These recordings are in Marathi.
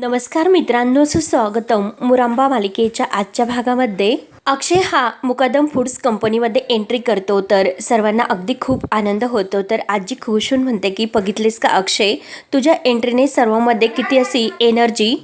नमस्कार मित्रांनो सुस्वागतम मुरांबा मालिकेच्या आजच्या भागामध्ये. अक्षय हा मुकादम फूड्स कंपनीमध्ये एंट्री करतो तर सर्वांना अगदी खूप आनंद होतो. तर आजी खुश होऊन म्हणते की बघितलेस का अक्षय तुझ्या एंट्रीने सर्वांमध्ये किती अशी एनर्जी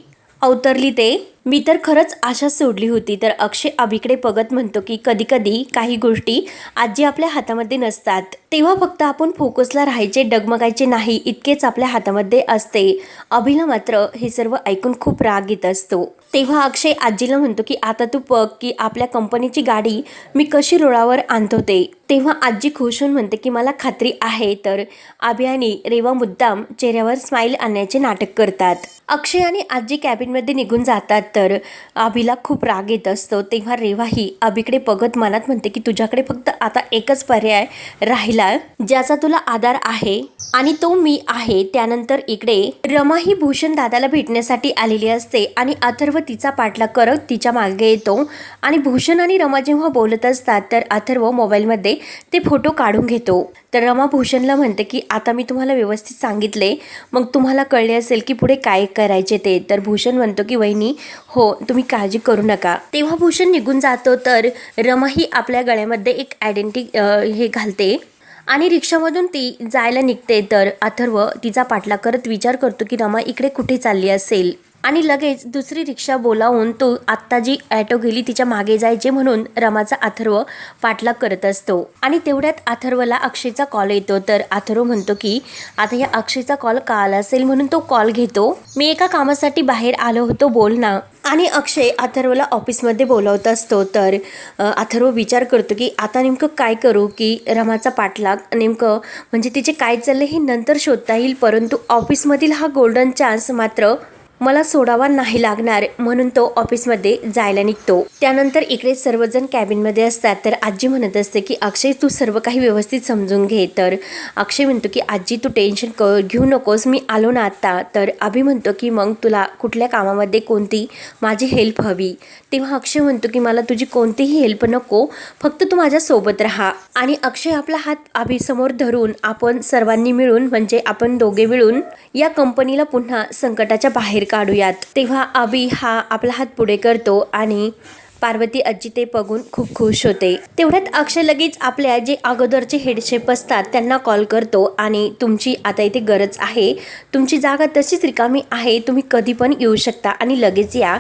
अवतरली ते? मी तर खरंच आशा सोडली होती. तर अक्षय अभिकडे बघत म्हणतो की कधीकधी काही गोष्टी आजी आपल्या हातामध्ये नसतात. तेव्हा फक्त आपण फोकसला राहायचे डगमगायचे नाही इतकेच आपल्या हातामध्ये असते. अभिला मात्र हे सर्व ऐकून खूप राग येत असतो. तेव्हा अक्षय आजीला म्हणतो की आता तू बघ की आपल्या कंपनीची गाडी मी कशी रुळावर आणतो ते. तेव्हा आजी खुश होऊन म्हणते की मला खात्री आहे. तर अभि आणि रेवा मुद्दाम चेहऱ्यावर स्माईल आणण्याचे नाटक करतात. अक्षय आणि आजी कॅबिनमध्ये निघून जातात तर अभिला खूप राग येत असतो. तेव्हा रेवाही अभिकडे बघत मनात म्हणते की तुझ्याकडे फक्त आता एकच पर्याय राहिला ज्याचा तुला आधार आहे आणि तो मी आहे. त्यानंतर इकडे रमा ही भूषण दादाला भेटण्यासाठी आलेली असते आणि अथर्व तिचा पाठलाग करत तिच्यामागे येतो. आणि भूषण आणि रमा जेव्हा बोलत असतात तर अथर्व मोबाईलमध्ये ते फोटो काढून घेतो. तर रमा भूषणला म्हणते की आता मी तुम्हाला व्यवस्थित सांगितले. मग तुम्हाला कळले असेल की पुढे काय करायचे ते. तर भूषण म्हणतो की वहिनी हो तुम्ही काळजी करू नका. तेव्हा भूषण निघून जातो तर रमा ही आपल्या गळ्यामध्ये एक आयडेंटी हे घालते. आणि रिक्षामधून ती जायला निघते तर अथर्व तिचा पाठलाग करत विचार करतो की रमा इकडे कुठे चालली असेल? आणि लगेच दुसरी रिक्षा बोलावून तो आत्ता जी ॲटो गेली तिच्यामागे जायचे म्हणून रमाचा अथर्व पाठलाग करत असतो. आणि तेवढ्यात अथर्वला अक्षयचा कॉल येतो. तर अथर्व म्हणतो की आता या अक्षयचा कॉल का आला असेल म्हणून तो कॉल घेतो. मी एका कामासाठी बाहेर आलो होतो बोल ना. आणि अक्षय अथर्वला ऑफिसमध्ये बोलवत असतो. तर अथर्व विचार करतो की आता नेमकं काय करू की रमाचा पाठलाग? नेमकं म्हणजे तिचे काय चाललं हे नंतर शोधता येईल परंतु ऑफिसमधील हा गोल्डन चान्स मात्र मला सोडावा नाही लागणार म्हणून तो ऑफिसमध्ये जायला निघतो. त्यानंतर इकडे सर्वजण कॅबिनमध्ये असतात. तर आजी म्हणत असते की अक्षय तू सर्व काही व्यवस्थित समजून घे. तर अक्षय म्हणतो की आजी तू टेन्शन क घेऊ नकोस. मी आलो ना आत्ता तर अभि म्हणतो की मग तुला कुठल्या कामामध्ये कोणती माझी हेल्प हवी? तेव्हा अक्षय म्हणतो की मला तुझी कोणतीही हेल्प नको फक्त तू माझ्यासोबत राहा. आणि अक्षय आपला हात अभिसमोर धरून आपण सर्वांनी मिळून म्हणजे आपण दोघे मिळून या कंपनीला पुन्हा संकटाच्या बाहेर काढूयात. तेव्हा अभि हा आपला हात पुढे करतो आणि पार्वती आजी ते बघून खूप खुश होते. तेवढ्यात अक्षय लगेच आपल्या जे अगोदरचे हेडशेप असतात त्यांना कॉल करतो आणि तुमची आता इथे गरज आहे. तुमची जागा तशीच रिकामी आहे तुम्ही कधी पण येऊ शकता आणि लगेच या.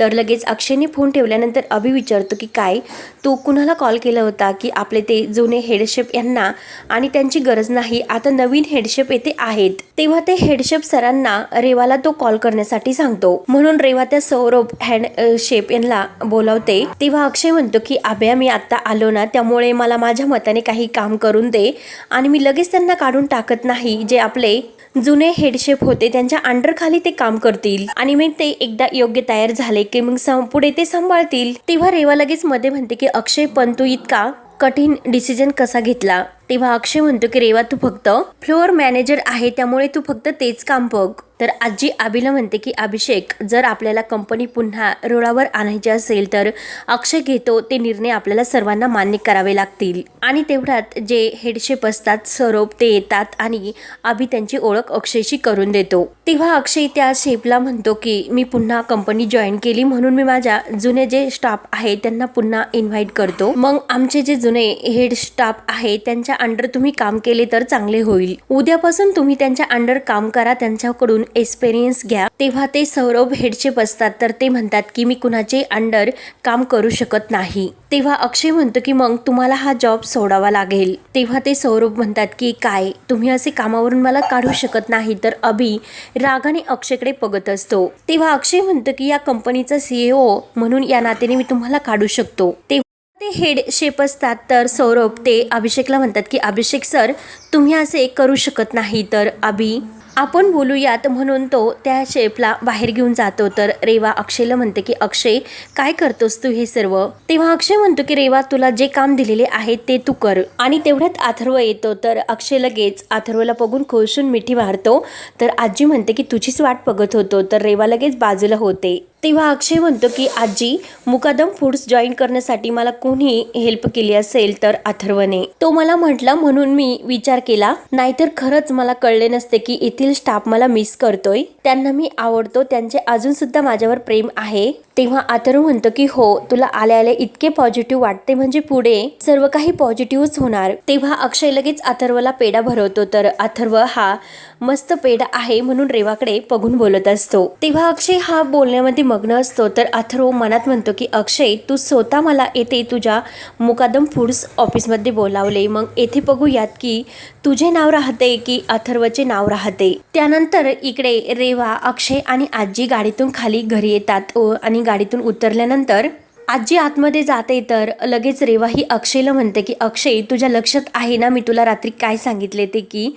तर लगेच अक्षयने फोन ठेवल्यानंतर अभि विचारतो की काय तू कुणाला कॉल केला होता की आपले ते जुने हेडशेप यांना आणि त्यांची गरज नाही आता नवीन हेडशेप येथे आहेत? तेव्हा ते हेडशेप सरांना रेवाला तो कॉल करण्यासाठी सांगतो. म्हणून रेवा त्या सौरभ हँड शेप यांना बोलावतो तेव्हा अक्षय म्हणतो की आभ्या मी आत्ता आलो ना त्यामुळे मला माझ्या मताने काही काम करून दे. आणि मी लगेच त्यांना काढून टाकत नाही जे आपले जुने हेडशेप होते त्यांच्या अंडरखाली ते काम करतील. आणि मग ते एकदा योग्य तयार झाले की मग सं- पुढे ते सांभाळतील. तेव्हा रेवा लगेच मध्ये म्हणते की अक्षय पण तू इतका कठीण डिसिजन कसा घेतला? तेव्हा अक्षय म्हणतो की रेवा तू फक्त फ्लोअर मॅनेजर आहे त्यामुळे तू फक्त तेच काम बघ. तर आजी आबीला म्हणते की अभिषेक जर आपल्याला कंपनी पुन्हा रुळावर आणायची असेल तर अक्षय घेतो. ते निर्णय आपल्याला सर्वांना मान्य करावे लागतील. आणि तेवढ्यात जे हेडशेप असतात सरोप ते येतात आणि अभि त्यांची ओळख अक्षयशी करून देतो. तेव्हा अक्षय त्या शेपला म्हणतो की मी पुन्हा कंपनी जॉईन केली म्हणून मी माझ्या जुने जे स्टाफ आहे त्यांना पुन्हा इन्व्हाइट करतो. मग आमचे जे जुने हेड स्टाफ आहे त्यांच्या अंडर तुम्ही काम केले तर चांगले होईल. उद्यापासून तुम्ही त्यांच्या अंडर काम करा त्यांच्याकडून एक्सपिरियन्स घ्या. तेव्हा ते सौरभ हेडशेप असतात तर ते म्हणतात की मी कुणाचे अंडर काम करू शकत नाही. तेव्हा अक्षय म्हणतो की मग तुम्हाला हा जॉब सोडावा लागेल. तेव्हा ते सौरभ म्हणतात की काय? तुम्ही असे कामावरून मला काढू शकत नाही. तर अभि रागाने अक्षयकडे बघत असतो. तेव्हा अक्षय म्हणतो की या कंपनीचा सीईओ म्हणून या नात्याने मी तुम्हाला काढू शकतो. ते ते हेड शेप असतात तर सौरभ ते अभिषेकला म्हणतात की अभिषेक सर तुम्ही असे करू शकत नाही. तर अभि आपण बोलूयात. म्हणून तो त्या शेपला बाहेर घेऊन जातो. तर रेवा अक्षयला म्हणते की अक्षय काय करतोस तू हे सर्व? तेव्हा अक्षय म्हणतो की रेवा तुला जे काम दिलेले आहे ते तू कर. आणि तेवढ्यात अथर्व येतो. तर अक्षय लगेच अथर्वला बघून खुशून मिठी मारतो. तर आजी म्हणते की तुझीच वाट बघत होतो. तर रेवा लगेच बाजूला होते. तेव्हा अक्षय म्हणतो की आजी मुकादम फूड्स जॉईन करण्यासाठी मला कोणी हेल्प केली असेल तर अथर्वने. तो मला म्हटला म्हणून मी विचार केला. नाहीतर खरंच मला कळले नसते की येथील स्टाफ मला मिस करतोय. त्यांना मी आवडतो. त्यांचे अजून सुद्धा माझ्यावर प्रेम आहे. तेव्हा अथर्व म्हणतो की हो तुला आले आले इतके पॉझिटिव्ह वाटते म्हणजे पुढे सर्व काही पॉझिटिव्हच होणार. तेव्हा अक्षय लगेच अथर्वला पेढा भरवतो तर अथर्व हा मस्त पेढा आहे म्हणून रेवाकडे बघून बोलत असतो. तेव्हा अक्षय हा बोलण्यामध्ये मग्न असतो तर अथर्व मनात म्हणतो की अक्षय तू स्वतः मला येथे तुझ्या मुकादम फूड्स ऑफिसमध्ये बोलावले. मग येथे बघूयात की तुझे नाव राहते की अथर्वचे नाव राहते. त्यानंतर इकडे रेवा अक्षय आणि आजी गाडीतून खाली घरी येतात. आणि गाडीतून उतरल्यानंतर आजी आतमध्ये जाते तर लगेच रेवा ही अक्षयला म्हणते की अक्षय तुझ्या लक्षात आहे ना मी तुला रात्री काय सांगितले ते की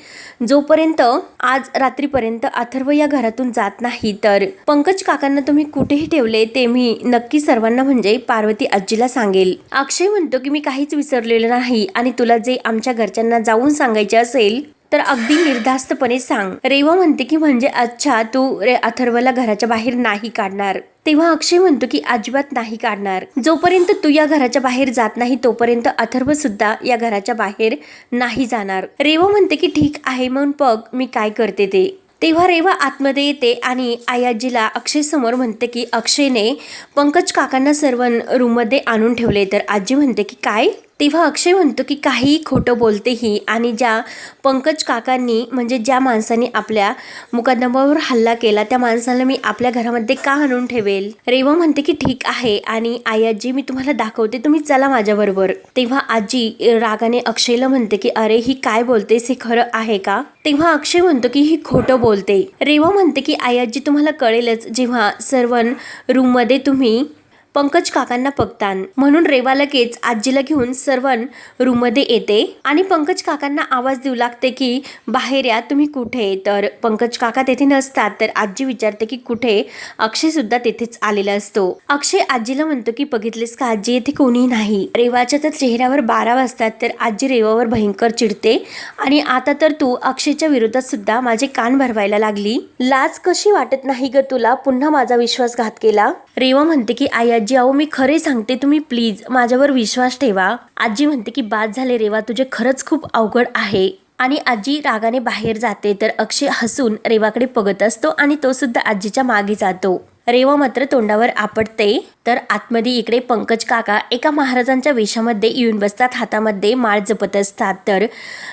जोपर्यंत आज रात्रीपर्यंत अथर्व या घरातून जात नाही तर पंकज काकांना तुम्ही कुठेही ठेवले ते मी नक्की सर्वांना म्हणजे पार्वती आजीला सांगेल. अक्षय म्हणतो की मी काहीच विसरलेलं नाही आणि तुला जे आमच्या घरच्यांना जाऊन सांगायचे असेल तर अगदी निर्धास्तपणे सांग. रेवा म्हणते की म्हणजे अच्छा तू रे अथर्वला घराच्या बाहेर नाही काढणार. तेव्हा अक्षय म्हणतो की अजिबात नाही काढणार. जोपर्यंत तू या घराच्या बाहेर जात नाही तोपर्यंत अथर्व सुद्धा या घराच्या बाहेर नाही जाणार. रेवा म्हणते की ठीक आहे म्हणून बघ मी काय करते ते. तेव्हा रेवा आतमध्ये येते आणि आयाजीला अक्षय समोर म्हणते की अक्षयने पंकज काकांना सर्व रूममध्ये आणून ठेवले. तर आजी म्हणते की काय? तेव्हा अक्षय म्हणतो की काहीही खोटं बोलते ही आणि ज्या पंकज काकांनी म्हणजे ज्या माणसाने आपल्या मुकदमावर हल्ला केला त्या माणसाला मी आपल्या घरामध्ये का आणून ठेवेल? रेवा म्हणते की ठीक आहे आणि आई आजी मी तुम्हाला दाखवते तुम्ही चला माझ्याबरोबर. तेव्हा आजी रागाने अक्षयला म्हणते की अरे ही काय बोलतेस? हे खरं आहे का? तेव्हा अक्षय म्हणतो की ही खोटं बोलते. रेवा म्हणते की आई आजी तुम्हाला कळेलच जेव्हा सर्व रूममध्ये तुम्ही पंकज काकांना बघतान म्हणून रेवा लगेच आजीला घेऊन सर्वन रूममध्ये येते. आणि पंकज काकांना आवाज देऊ लागते की बाहेर या तुम्ही कुठे? तर पंकज काका तेथे नसतात तर आजी विचारते की कुठे? अक्षय सुद्धा तेथेच आलेला असतो. अक्षय आजीला म्हणतो की बघितलेस का आजी येथे कोणी नाही. रेवाच्या तर चेहऱ्यावर बारा वाजतात तर आजी रेवावर भयंकर चिडते. आणि आता तर तू अक्षयच्या विरोधात सुद्धा माझे कान भरवायला लागली. लाज कशी वाटत नाही ग तुला? पुन्हा माझा विश्वासघात केला? रेवा म्हणते की आई आजी अहो मी खरे सांगते तुम्ही प्लीज माझ्यावर विश्वास ठेवा. आजी म्हणते की बाद झाले रेवा तुझे खरंच खूप अवघड आहे. आणि आजी रागाने बाहेर जाते तर अक्षय हसून रेवाकडे बघत असतो आणि तो सुद्धा आजीच्या मागे जातो. रेवा मात्र तोंडावर आपटते तर आतमध्ये इकडे पंकज काका एका महाराजांच्या वेशामध्ये येऊन बसतात हातामध्ये माळ जपत असतात. तर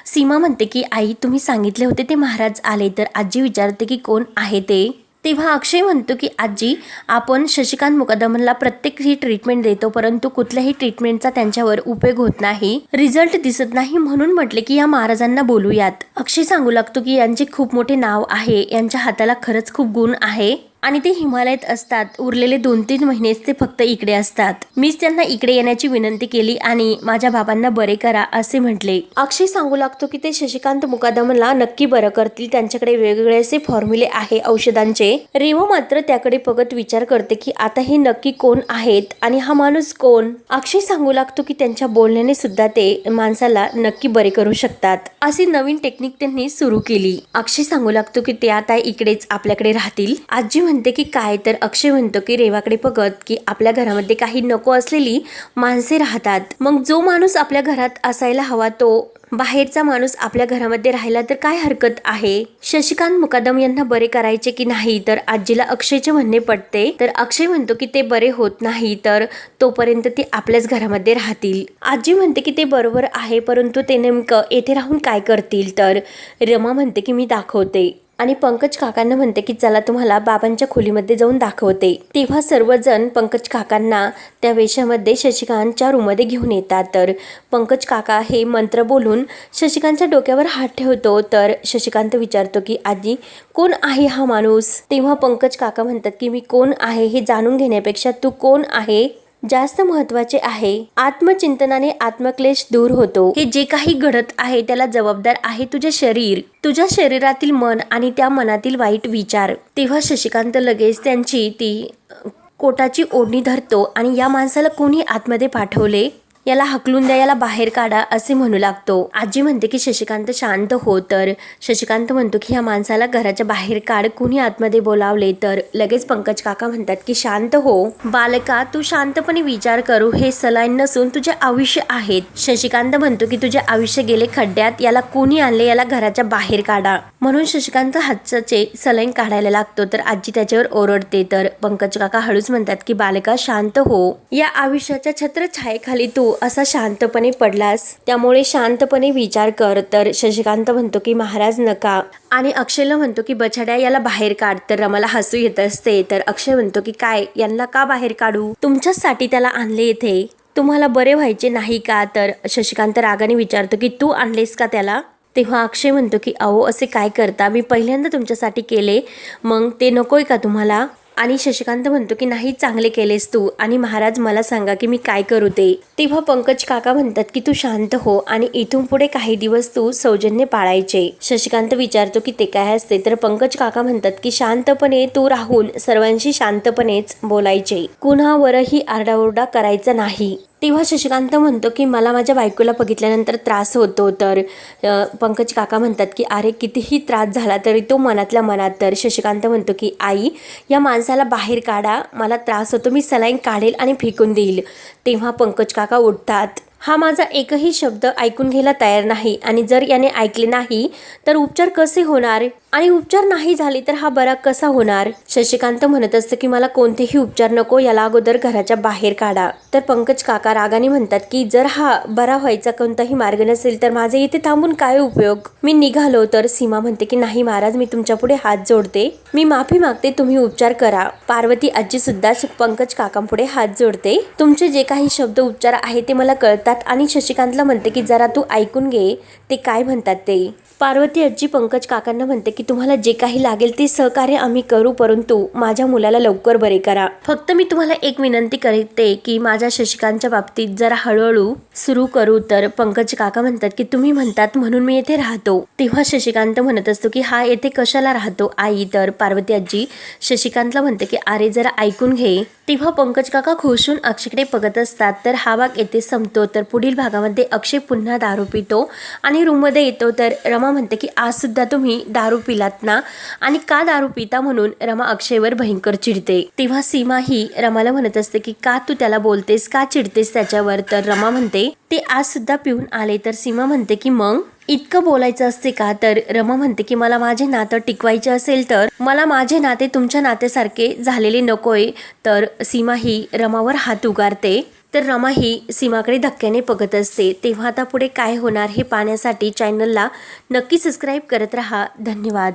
सीमा म्हणते की आई तुम्ही सांगितले होते ते महाराज आले तर आजी विचारते की कोण आहे ते? तेव्हा अक्षय म्हणतो की आजी आपण शशिकांत मुकदमनला प्रत्येक ही ट्रीटमेंट देतो परंतु कुठल्याही ट्रीटमेंटचा त्यांच्यावर उपयोग होत नाही. रिझल्ट दिसत नाही म्हणून म्हटले की या महाराजांना बोलूयात. अक्षय सांगू लागतो की यांचे खूप मोठे नाव आहे. यांच्या हाताला खरंच खूप गुण आहे. आणि ते हिमालयात असतात. उरलेले दोन तीन महिनेच ते फक्त इकडे असतात. मीच त्यांना इकडे येण्याची विनंती केली आणि माझ्या बाबांना बरे करा असे म्हटले. अक्षय सांगू लागतो की ते शशिकांत मुकादमला नक्की बरं करतील. त्यांच्याकडे वेगवेगळे असे फॉर्म्युले आहे औषधांचे. रेवा मात्र त्याकडे बघत विचार करते की आता हे नक्की कोण आहेत आणि हा माणूस कोण? अक्षय सांगू लागतो की त्यांच्या बोलण्याने सुद्धा ते माणसाला नक्की बरे करू शकतात. अशी नवीन टेक्निक त्यांनी सुरू केली. अक्षय सांगू लागतो की ते आता इकडेच आपल्याकडे राहतील. आजी म्हणते की काय तर अक्षय म्हणतो की रेवाकडे बघत की आपल्या घरामध्ये काही नको असलेली माणसे राहतात. मग जो माणूस आपल्या घरात असायला हवा तो बाहेरचा माणूस आपल्या घरामध्ये राहिला तर काय हरकत आहे? शशिकांत मुकादम यांना बरे करायचे की नाही तर आजीला अक्षयचे म्हणणे पडते तर अक्षय म्हणतो की ते बरे होत नाही तर तोपर्यंत ते आपल्याच घरामध्ये राहतील. आजी म्हणते की ते बरोबर आहे परंतु ते नेमकं येथे राहून काय करतील? तर रमा म्हणते की मी दाखवते. आणि पंकज काकांना म्हणते की चला तुम्हाला बाबांच्या खोलीमध्ये जाऊन दाखवते. तेव्हा सर्वजण पंकज काकांना त्या वेशामध्ये शशिकांतच्या रूममध्ये घेऊन येतात. तर पंकज काका हे मंत्र बोलून शशिकांतच्या डोक्यावर हात ठेवतो. तर शशिकांत विचारतो की आजी कोण आहे हा माणूस? तेव्हा पंकज काका म्हणतात की मी कोण आहे हे जाणून घेण्यापेक्षा तू कोण आहे? जास्त महत्त्वाचे आहे. आत्मचिंतनाने आत्मक्लेश दूर होतो. हे जे काही घडत आहे त्याला जबाबदार आहे तुझे शरीर. तुझ्या शरीरातील मन आणि त्या मनातील वाईट विचार. तेव्हा शशिकांत लगेच त्यांची ती कोटाची ओढणी धरतो आणि या माणसाला कोणी आतमध्ये पाठवले? याला हकलून द्या याला बाहेर काढा असे म्हणू लागतो. आजी म्हणते की शशिकांत शांत हो तर. शशिकांत म्हणतो की ह्या माणसाला घराच्या बाहेर काढ कुणी आतमध्ये बोलावले तर. लगेच पंकज काका म्हणतात की शांत हो. बालका तू शांतपणे विचार करू हे सलाईन नसून तुझे आयुष्य आहेत. शशिकांत म्हणतो की तुझे आयुष्य गेले खड्ड्यात याला कोणी आणले याला घराच्या बाहेर काढा. म्हणून शशिकांत हातचे सलाईन काढायला लागतो तर आजी त्याच्यावर ओरडते तर पंकज काका हळूच म्हणतात की बालका शांत हो. या आयुष्याच्या छत्रछायेखाली तू असा शांतपणे पडलास? त्यामुळे शांतपणे विचार कर. तर शशिकांत म्हणतो की महाराज नका. आणि अक्षयला म्हणतो की बछड्या याला बाहेर काढ. तर रमाला हसू येत असते. तर अक्षय म्हणतो की काय? यांना का बाहेर काढू? तुमच्याचसाठी त्याला आणले येथे तुम्हाला बरे व्हायचे नाही का? तर शशिकांत रागाने विचारतो की तू आणलेस का त्याला? तेव्हा अक्षय म्हणतो की अहो असे काय करता? मी पहिल्यांदा तुमच्यासाठी केले. मग ते नकोय का तुम्हाला? आणि शशिकांत म्हणतो की नाही चांगले केलेस तू. आणि महाराज मला सांगा की मी काय करू ते? तेव्हा पंकज काका म्हणतात की तू शांत हो आणि इथून पुढे काही दिवस तू सौजन्य पाळायचे. शशिकांत विचारतो की ते काय असते? तर पंकज काका म्हणतात की शांतपणे तू राहून सर्वांशी शांतपणेच बोलायचे. कुणावरही आरडाओरडा करायचा नाही. तेव्हा शशिकांत म्हणतो की मला माझ्या बायकोला बघितल्यानंतर त्रास होतो. तर पंकज काका म्हणतात की अरे कितीही त्रास झाला तरी तो मनातल्या मनात. तर शशिकांत म्हणतो की आई या माणसाला बाहेर काढा. मला त्रास होतो. मी सलाईन काढेल आणि फेकून देईल. तेव्हा पंकज काका उठतात हा माझा एकही शब्द ऐकून घ्यायला तयार नाही. आणि जर याने ऐकले नाही तर उपचार कसे होणार? आणि उपचार नाही झाले तर हा बरा कसा होणार? शशिकांत म्हणत असतं की मला कोणतेही उपचार नको याला अगोदर घराच्या बाहेर काढा. तर पंकज काका रागाने म्हणतात की जर हा बरा व्हायचा कोणताही मार्ग नसेल तर माझे इथे थांबून काय उपयोग? मी निघालो तर सीमा म्हणते की नाही महाराज मी तुमच्यापुढे हात जोडते. मी माफी मागते तुम्ही उपचार करा. पार्वती आजी सुद्धा पंकज काकांपुढे हात जोडते. तुमचे जे काही शब्द उपचार आहे ते मला कळतात आणि शशिकांतला म्हणते की जरा तू ऐकून घे ते काय म्हणतात ते? पार्वती आजी पंकज काकांना म्हणते की तुम्हाला जे काही लागेल ते सहकार्य आम्ही करू परंतु माझ्या मुलाला लवकर बरे करा. फक्त मी तुम्हाला एक विनंती करते की माझ्या शशिकांतच्या बाबतीत जरा हळूहळू सुरू करू. तर पंकज काका म्हणतात की तुम्ही म्हणतात म्हणून मी येथे राहतो. तेव्हा शशिकांत म्हणत असतो की हा येथे कशाला राहतो आई? तर पार्वती आजी शशिकांतला म्हणते की अरे जरा ऐकून घे. तेव्हा पंकज काका खुशून अक्षयकडे बघत असतात. तर हा भाग येथे संपतो. तर पुढील भागामध्ये अक्षय पुन्हा दारू पितो आणि रूममध्ये येतो. तर रमा रमा म्हणते की आज सुद्धा तुम्ही दारू पिलात ना? आणि का दारू पिता? म्हणून रमा अक्षयवर भयंकर चिडते. तेव्हा सीमा ही रमाला म्हणत असते की का तू त्याला बोलतेस? का चिडतेस त्याच्यावर? तर रमा म्हणते ते आज सुद्धा पिऊन आले. तर सीमा म्हणते की मग? इतकं बोलायचं असते का? तर रमा म्हणते की मला माझे नातं टिकवायचे असेल तर? मला माझे नाते तुमच्या नात्यासारखे झालेले नकोय. तर सीमा ही रमावर हात उगारते. तर रमा ही सीमाकडे धक्क्याने बघत असते. तेव्हा आता पुढे काय होणार हे पाहण्यासाठी चॅनलला नक्की सबस्क्राईब करत रहा. धन्यवाद.